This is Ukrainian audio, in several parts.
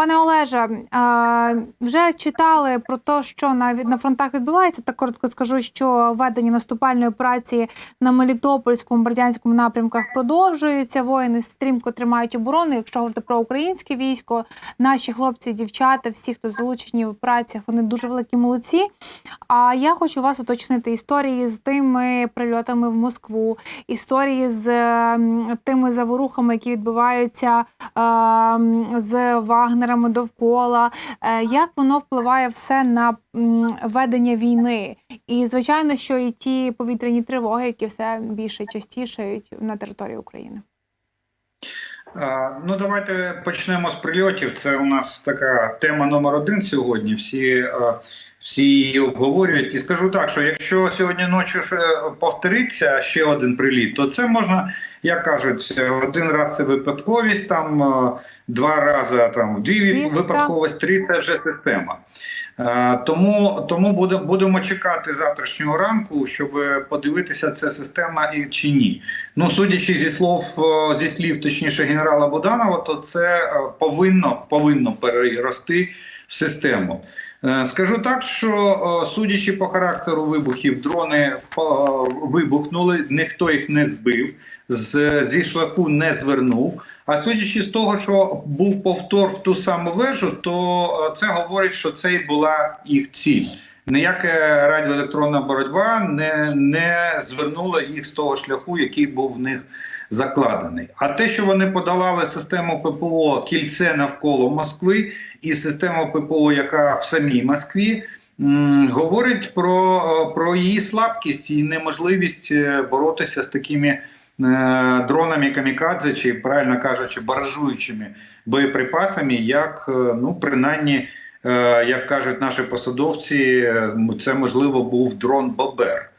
Пане Олеже, вже читали про те, що на, фронтах відбувається. Так коротко скажу, що ведення наступальної операції на Мелітопольському Бердянському напрямках продовжується. Воїни стрімко тримають оборону. Якщо говорити про українське військо, наші хлопці, дівчата, всі, хто залучені в операціях, вони дуже великі молодці. А я хочу вас уточнити історії з тими прильотами в Москву, історії з тими заворухами, які відбуваються з Вагнерами довкола. Е, Як воно впливає все на ведення війни? І звичайно, що і ті повітряні тривоги, які все більше частішають на території України. Ну, давайте почнемо з прильотів. Це у нас така тема номер один сьогодні. Всі, е, всі її обговорюють. І скажу так, що якщо сьогодні ночі повториться ще один приліт, то це можна, як кажуть, один раз це випадковість, там е, два рази там дві випадковість, три це вже система. Е, Тому, тому буде- будемо чекати завтрашнього ранку, щоб подивитися, це система і чи ні. Ну, судячи зі слов е, зі слів, точніше, генерала Буданова, то це повинно повинно перерости в систему. Е, Скажу так, що судячи по характеру вибухів, дрони вибухнули, ніхто їх не збив, зі шляху не звернув. А судячи з того, що був повтор в ту саму вежу, то це говорить, що це і була їх ціль. Ніяка радіоелектронна боротьба не, не звернула їх з того шляху, який був в них закладений. А те, що вони подолали систему ППО кільце навколо Москви і систему ППО, яка в самій Москві, говорить про, е, про її слабкість і неможливість е, боротися з такими е, дронами камікадзе, чи правильно кажучи, баражуючими боєприпасами, як е, ну принаймні, е, як кажуть наші посадовці, це можливо був дрон Бобер.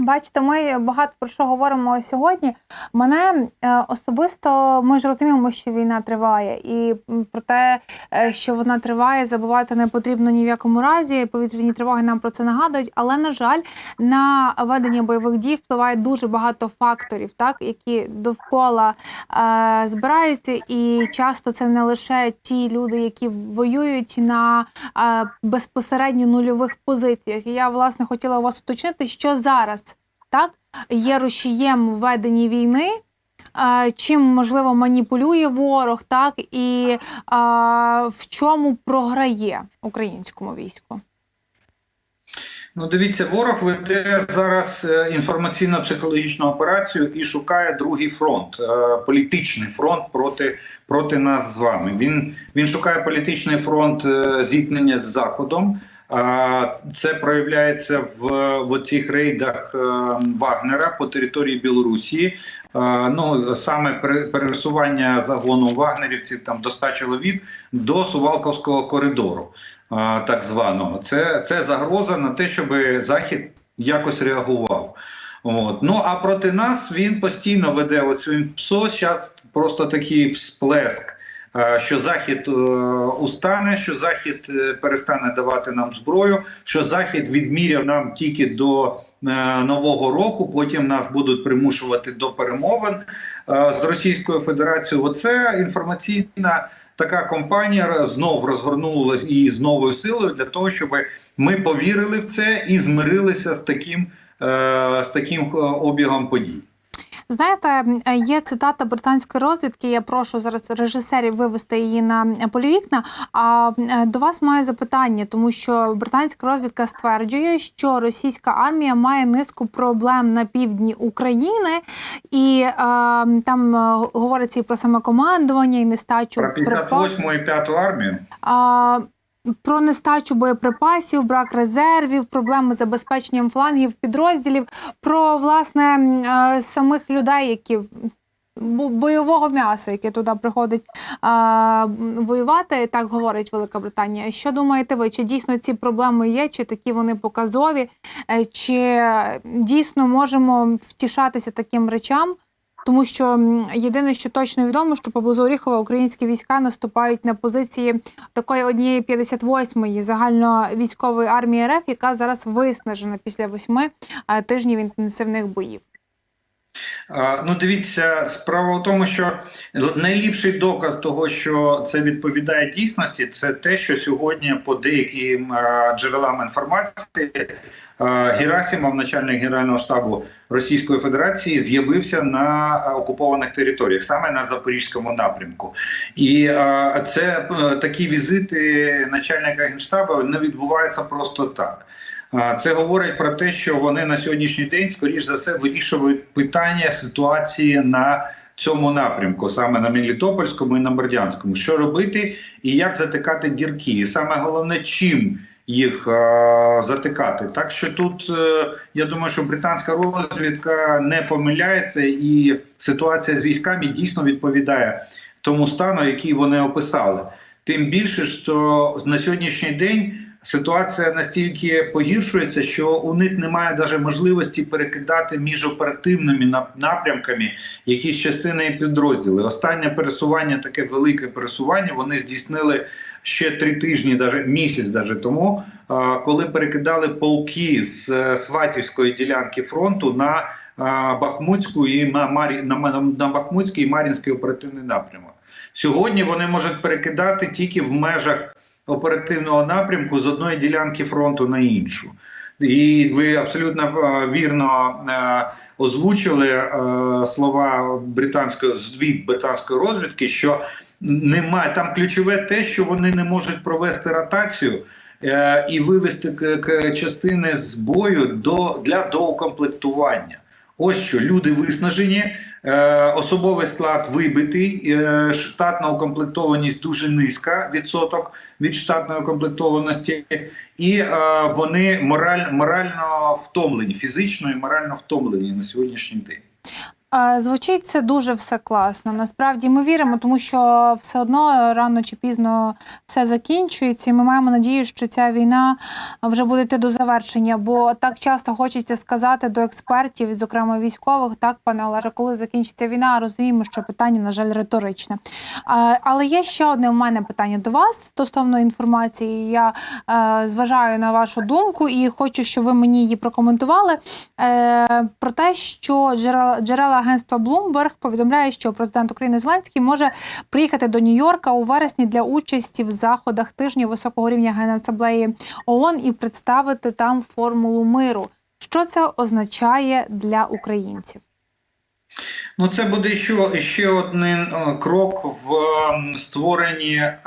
Бачите, ми багато про що говоримо сьогодні. Мене е, особисто ми ж розуміємо, що війна триває, і про те, е, що вона триває, забувати не потрібно ні в якому разі. Повітряні тривоги нам про це нагадують. Але на жаль, на ведення бойових дій впливає дуже багато факторів, так які довкола е, збираються, і часто це не лише ті люди, які воюють на е, безпосередньо нульових позиціях. І я власне хотіла вас уточнити, що зараз так є рушієм в веденні війни. Чим можливо маніпулює ворог, так і е, в чому програє українському війську? Ну, дивіться, ворог веде зараз е, інформаційно-психологічну операцію і шукає другий фронт, е, політичний фронт проти, проти нас з вами. Він, він шукає політичний фронт е, зіткнення з Заходом. Це проявляється в, в цих рейдах е, Вагнера по території Білорусі. Е, Ну саме пере- пересування загону вагнерівців там до 100 чоловік до Сувалковського коридору, е, так званого. Це, це загроза на те, щоб Захід якось реагував. От. Ну а проти нас він постійно веде оцю ПСО. Зараз просто такий всплеск. Е, Що Захід е, устане, що Захід е, перестане давати нам зброю, що Захід відміряв нам тільки до нового року, потім нас будуть примушувати до перемовин з Російською Федерацією. Оце інформаційна така компанія знов розгорнулася і з новою силою для того, щоб ми повірили в це і змирилися з таким, з таким обігом подій. Знаєте, е, є цитата британської розвідки. Я прошу зараз режисерів вивести її на полівікна. А е, до вас має запитання, тому що британська розвідка стверджує, що російська армія має низку проблем на півдні України, і е, там е, говориться і про саме командування, і нестачу Про 58-му і 5-ту армію. а, про нестачу боєприпасів, брак резервів, проблеми з забезпеченням флангів підрозділів, про власне е, самих людей, які бойового м'яса, яке туди приходить а, воювати, так говорить Велика Британія. Що думаєте ви? Чи дійсно ці проблеми є, чи такі вони показові, Е, чи дійсно можемо втішатися таким речам? Тому що єдине, що точно відомо, що поблизу Оріхова українські війська наступають на позиції такої однієї 58-ї загальновійськової армії РФ, яка зараз виснажена після восьми е, тижнів інтенсивних боїв. Ну, дивіться, справа в тому, що найліпший доказ того, що це відповідає дійсності, це те, що сьогодні по деяким джерелам інформації Герасимов, начальник генерального штабу Російської Федерації, з'явився на окупованих територіях, саме на запорізькому напрямку. І це е, такі візити начальника генштабу не відбуваються просто так. А, Це говорить про те, що вони на сьогоднішній день, скоріш за все, вирішують питання ситуації на цьому напрямку, саме на Мелітопольському і на Бердянському. Що робити і як затикати дірки? І саме головне, чим їх е, затикати. Так що тут е, я думаю, що британська розвідка не помиляється, і ситуація з військами дійсно відповідає тому стану, який вони описали. Тим більше, що на сьогоднішній день ситуація настільки погіршується, що у них немає навіть можливості перекидати між оперативними нап- напрямками якісь частини і підрозділи. Останнє пересування, таке велике пересування, вони здійснили ще три тижні, навіть місяць, навіть тому, коли перекидали полки з е, Сватівської ділянки фронту на Бахмутську і на Марі на Бахмутський і Мар'їнський оперативний напрямок. Сьогодні вони можуть перекидати тільки в межах оперативного напрямку з одної ділянки фронту на іншу. І ви абсолютно е, вірно е, озвучили е, слова британської звіт британської розвідки, що немає там ключове те, що вони не можуть провести ротацію і вивести частини з бою до для доукомплектування. Ось що люди виснажені, особовий склад вибитий, е, штатна укомплектованість дуже низька, відсоток від штатної укомплектованості, і е, вони мораль, морально втомлені, фізично і морально втомлені на сьогоднішній день. Звучить це дуже все класно. Насправді ми віримо, тому що все одно рано чи пізно все закінчується. І ми маємо надію, що ця війна вже буде йти до завершення. Бо так часто хочеться сказати до експертів, зокрема військових, так, пане Олеже, коли закінчиться війна, розуміємо, що питання, на жаль, риторичне. Але є ще одне у мене питання до вас стосовно інформації. Я е, зважаю на вашу думку і хочу, щоб ви мені її прокоментували. Е, Про те, що джерела, джерела агентства Bloomberg повідомляє, що президент України Зеленський може приїхати до Нью-Йорка у вересні для участі в заходах тижню високого рівня Генасамблеї ООН і представити там формулу миру. Що це означає для українців? Ну, це буде ще, ще один е, крок в створенні е,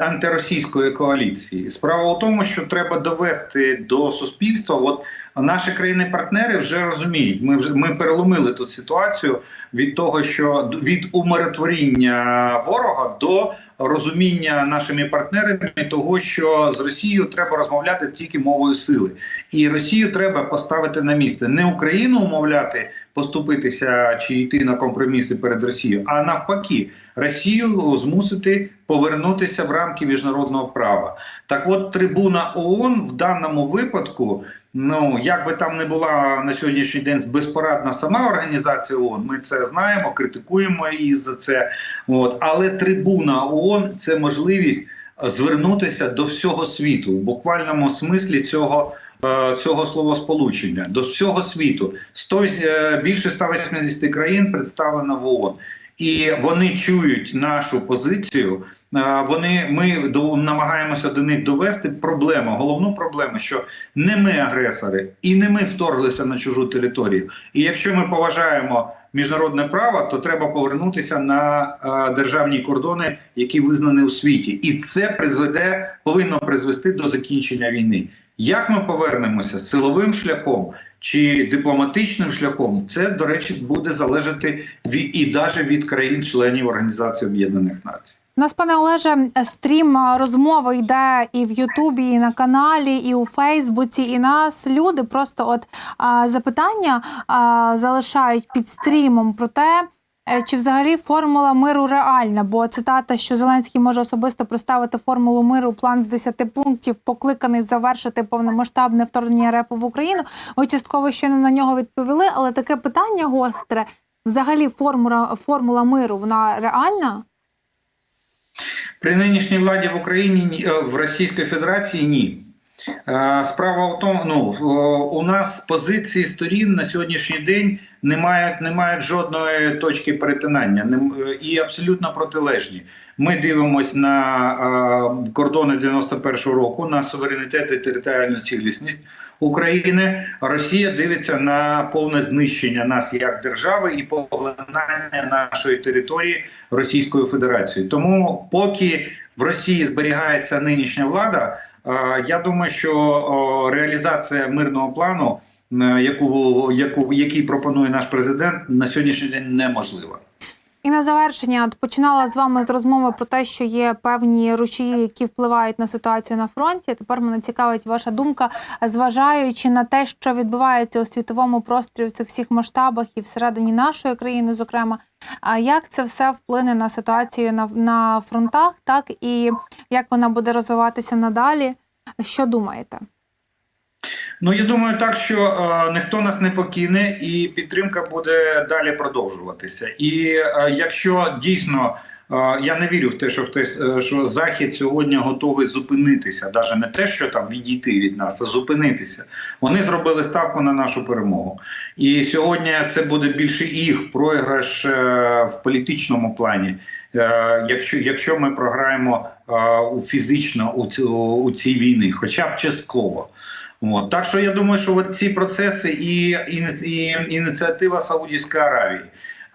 антиросійської коаліції. Справа у тому, що треба довести до суспільства. От наші країни-партнери вже розуміють. Ми вже ми переломили тут ситуацію від того, що від умиротворіння ворога до розуміння нашими партнерами того, що з Росією треба розмовляти тільки мовою сили, і Росію треба поставити на місце, не Україну умовляти поступитися чи йти на компроміси перед Росією, а навпаки, Росію змусити повернутися в рамки міжнародного права. Так, от трибуна ООН в даному випадку, ну як би там не була на сьогоднішній день безпорадна сама організація ООН, ми це знаємо, критикуємо її за це. От але трибуна ООН це можливість звернутися до всього світу в буквальному смислі цього. Е, Цього словосполучення до всього світу 100, е, більше 180 країн представлено в ООН. і вони чують нашу позицію. Е, Вони ми до, намагаємося до них довести проблему, головну проблему, що не ми агресори і не ми вторглися на чужу територію. І якщо ми поважаємо міжнародне право, то треба повернутися на державні кордони, які визнані у світі, і це призведе, повинно призвести до закінчення війни. Як ми повернемося силовим шляхом чи дипломатичним шляхом, це до речі буде залежати від і навіть від країн-членів Організації Об'єднаних Націй. У нас, пане Олеже, стрім розмови йде і в Ютубі, і на каналі, і у Фейсбуці. І нас люди просто от а, запитання а, залишають під стрімом про те, чи взагалі формула миру реальна. Бо цитата, що Зеленський може особисто представити формулу миру, план з 10 пунктів, покликаний завершити повномасштабне вторгнення РФ в Україну. Ви частково щойно на нього відповіли, але таке питання гостре. Взагалі, формула, формула миру вона реальна? При нинішній владі в Україні е, в Російській Федерації ні. Е, Справа в тому, ну у нас позиції сторін на сьогоднішній день не мають, не мають жодної точки перетинання нем- е, і абсолютно протилежні. Ми дивимося на е, кордони 91-го року, на суверенітет і територіальну цілісність України. Росія дивиться на повне знищення нас як держави і поглинання нашої території Російською Федерацією. Тому, поки в Росії зберігається нинішня влада. Я думаю, що реалізація мирного плану, яку, яку, який пропонує наш президент, на сьогоднішній день неможлива. І на завершення починала з вами з розмови про те, що є певні рушії, які впливають на ситуацію на фронті. Тепер мене цікавить ваша думка, зважаючи на те, що відбувається у світовому просторі в цих всіх масштабах і всередині нашої країни, зокрема. А як це все вплине на ситуацію на, на фронтах, так і як вона буде розвиватися надалі? Що думаєте? Ну я думаю, так що е, ніхто нас не покине, і підтримка буде далі продовжуватися. І е, якщо дійсно е, я не вірю в те, що хтось е, що захід сьогодні готовий зупинитися, навіть не те, що там відійти від нас, а зупинитися. Вони зробили ставку на нашу перемогу. І сьогодні це буде більше їх програш е, в політичному плані. Е, Якщо, якщо ми програємо е, у фізично у, цю, у цій війні, хоча б частково. От. Так що я думаю, що от ці процеси і, і, і ініціатива Саудівської Аравії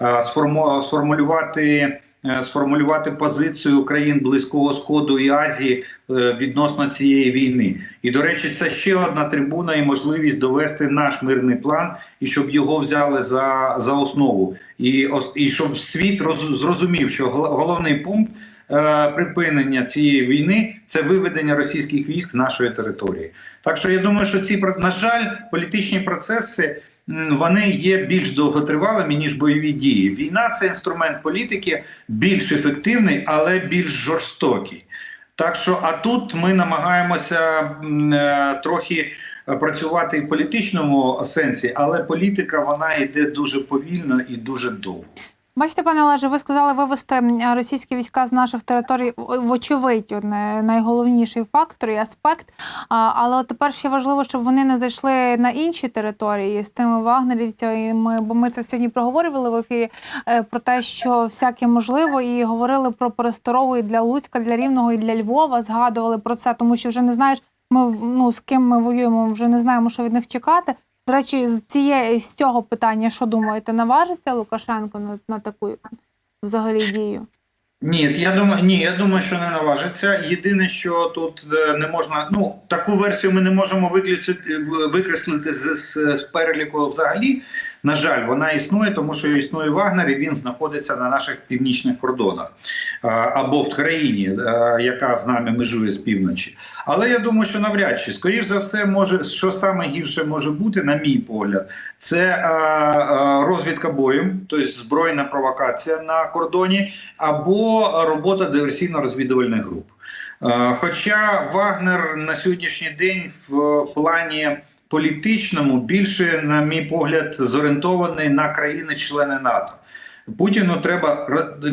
е, сформу- сформулювати, е, сформулювати позицію країн Близького Сходу і Азії е, відносно цієї війни. І, до речі, це ще одна трибуна і можливість довести наш мирний план, і щоб його взяли за, за основу. І, і щоб світ роз, зрозумів, що гол- головний пункт припинення цієї війни це виведення російських військ з нашої території. Так що я думаю, що ці на жаль, політичні процеси вони є більш довготривалими ніж бойові дії. Війна це інструмент політики більш ефективний, але більш жорстокий. Так що, а тут ми намагаємося е, трохи е, працювати в політичному сенсі, але політика вона йде дуже повільно і дуже довго. Бачите, пане Олеже, ви сказали вивести російські війська з наших територій вочевидь, найголовніший фактор і аспект. Але от тепер ще важливо, щоб вони не зайшли на інші території з тими вагнерівцями. Бо ми це сьогодні проговорювали в ефірі е, про те, що всяке можливо, і говорили про пересторову і для Луцька, для Рівного і для Львова. Згадували про це, тому що вже не знаєш, ми ну з ким ми воюємо, вже не знаємо, що від них чекати. До речі, з цієї з цього питання, що думаєте, наважиться Лукашенко на, на таку взагалі дію? Ні, я думаю, ні, я думаю, що не наважиться. Єдине, що тут е, не можна. Ну таку версію ми не можемо виключити викреслити з, з, з переліку взагалі. На жаль, вона існує, тому що існує Вагнер, і він знаходиться на наших північних кордонах або в країні, е, яка з нами межує з півночі. Але я думаю, що навряд чи скоріш за все, може що саме гірше може бути, на мій погляд, це е, е, розвідка боєм, тобто збройна провокація на кордоні, або робота диверсійно-розвідувальних груп. Хоча Вагнер на сьогоднішній день в плані політичному більше, на мій погляд, зорієнтований на країни-члени НАТО. Путіну треба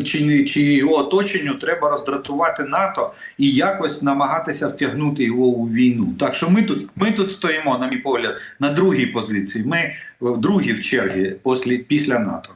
чи, чи його оточенню треба роздратувати НАТО і якось намагатися втягнути його у війну. Так що ми тут, ми тут стоїмо, на мій погляд, на другій позиції. Ми в другій в черзі після, НАТО.